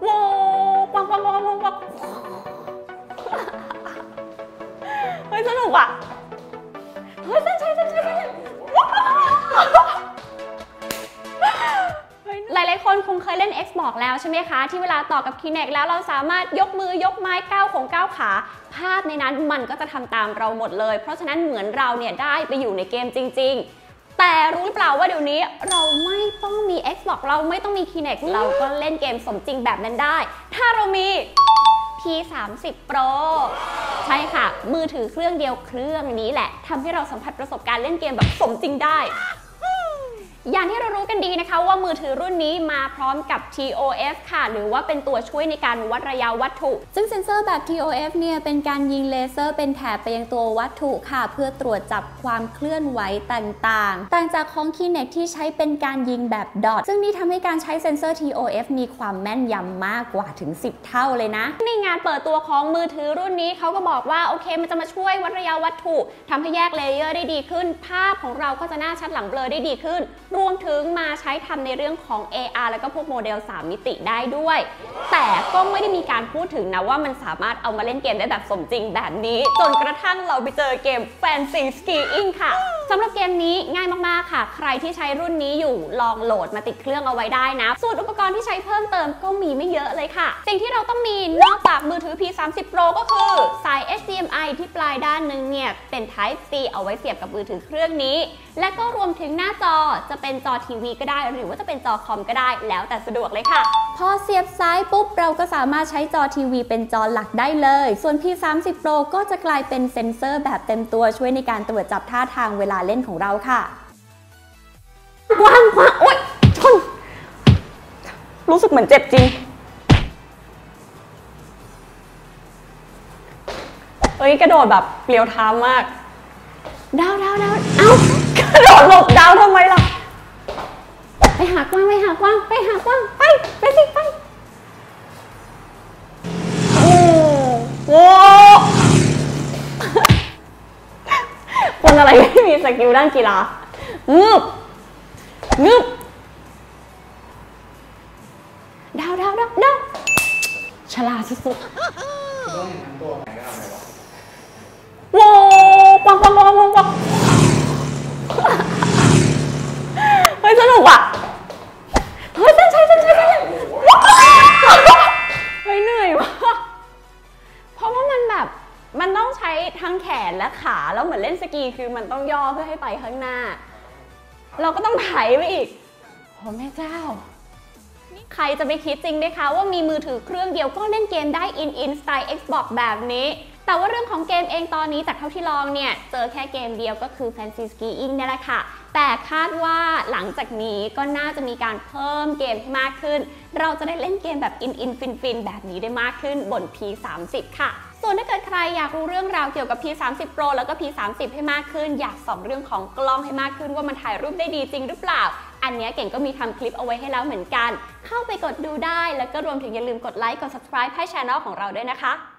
โว้ปังปังปังปังปังเฮ้ยสนุกอะเฮ้ยเส้นชัยเส้นชัยเส้นชัยหลายๆคนคงเคยเล่น Xbox แล้วใช่ไหมคะ ที่เวลาต่อกับ Kinect แล้วเราสามารถยกมือยกไม้ก้าวของก้าวขา ภาพในนั้นมันก็จะทำตามเราหมดเลย เพราะฉะนั้นเหมือนเราเนี่ยได้ไปอยู่ในเกมจริง ๆ แต่รู้หรือเปล่าว่าเดี๋ยวนี้เราไม่ต้องมี Xbox เราไม่ต้องมี Kinect เราก็เล่นเกมสมจริงแบบนั้นได้ ถ้าเรามี P30 Pro ใช่ค่ะ มือถือเครื่องเดียวเครื่องนี้แหละทำให้เราสัมผัสประสบการณ์เล่นเกมแบบสมจริงได้ อย่างที่เรารู้กันดีนะคะว่ามือถือรุ่นนี้มาพร้อมกับ TOF ค่ะ หรือว่าเป็นตัวช่วยในการวัดระยะวัตถุ ซึ่งเซ็นเซอร์แบบ TOF เนี่ยเป็นการยิงเลเซอร์เป็นแถบไปยังตัววัตถุค่ะ เพื่อตรวจจับความเคลื่อนไหวต่างๆ ต่างจากของ Kinect ที่ใช้เป็นการยิงแบบดอทซึ่งนี่ทำให้การใช้เซ็นเซอร์ TOF มีความแม่นยำมากกว่าถึง 10 เท่าเลยนะ ในงานเปิดตัวของมือถือรุ่นนี้เขาก็บอกว่าโอเค มันจะมาช่วยวัดระยะวัตถุทำให้แยกเลเยอร์ได้ดีขึ้น ภาพของเราก็จะหน้าชัดหลังเบลอได้ดีขึ้นรวมถึงมาใช้ทำในเรื่องของ AR แล้วก็พวกโมเดล 3 มิติได้ด้วย แต่ก็ไม่ได้มีการพูดถึงนะว่ามันสามารถเอามาเล่นเกมได้แบบสมจริงแบบนี้ จนกระทั่งเราไปเจอเกม Fancy Skiing ค่ะสำหรับเกมนี้ง่ายมากๆค่ะ ใครที่ใช้รุ่นนี้อยู่ลองโหลดมาติดเครื่องเอาไว้ได้นะ ส่วนอุปกรณ์ที่ใช้เพิ่มเติมก็มีไม่เยอะเลยค่ะ สิ่งที่เราต้องมีนอกจากมือถือ P30 Pro ก็คือสาย HDMI ที่ปลายด้านหนึงเนี่ยเป็น Type C เอาไว้เสียบกับมือถือเครื่องนี้ และก็รวมถึงหน้าจอจะเป็นจอทีวีก็ได้ หรือว่าจะเป็นจอคอมก็ได้แล้วแต่สะดวกเลยค่ะ พอเสียบซ้ายปุ๊บเราก็สามารถใช้จอทีวีเป็นจอหลักได้เลย ส่วน P30 Pro ก็จะกลายเป็นเซ็นเซอร์แบบเต็มตัวช่วยในการตรวจจับท่าทางเวลาเล่นของเราค่ะกว้างกว้างโอ๊ยชน รู้สึกเหมือนเจ็บจริง เฮ้ย กระโดดแบบเปลียวเท้ามาก ดาวดาวดาวเอ้ากระโดดหลบดาวทำไมล่ะ ไปหากว้างไปหากว้างไปหากว้างไป ไปสิ ไป โอ้โหคนอะไรไม่มี สกิลด้านกีฬางืบงืบดาวดาวดาวดาวฉลาดสุดๆต้องเห็นทั้งตัวไหนก็ทำไงวว้ปังปังปังปังปังเฮ้ยสนุกอะ ทั้งแขนและขา แล้วเหมือนเล่นสกีคือมันต้องย่อเพื่อให้ไปข้างหน้า เราก็ต้องไถไปอีกโอ้แม่เจ้า ใครจะไปคิดจริงไหมคะว่ามีมือถือเครื่องเดียวก็เล่นเกมได้อินอินสไตล์ Xbox แบบนี้ แต่ว่าเรื่องของเกมเองตอนนี้จากเท่าที่ลองเนี่ย เจอแค่เกมเดียวก็คือ Fancy Skiing นี่แหละค่ะ แต่คาดว่าหลังจากนี้ก็น่าจะมีการเพิ่มเกมมากขึ้น เราจะได้เล่นเกมแบบอินอินฟินฟินแบบนี้ได้มากขึ้นบน P30 ค่ะ ส่วนถ้าเกิดใครอยากรู้เรื่องราวเกี่ยวกับ P30 Pro แล้วก็ P30 ให้มากขึ้น อยากส่องเรื่องของกล้องให้มากขึ้นว่ามันถ่ายรูปได้ดีจริงหรือเปล่า อันเนี้ยเก่งก็มีทำคลิปเอาไว้ให้แล้วเหมือนกัน เข้าไปกดดูได้ แล้วก็รวมถึงอย่าลืมกดไลค์กด subscribe ให้ช่องของเราด้วยนะคะ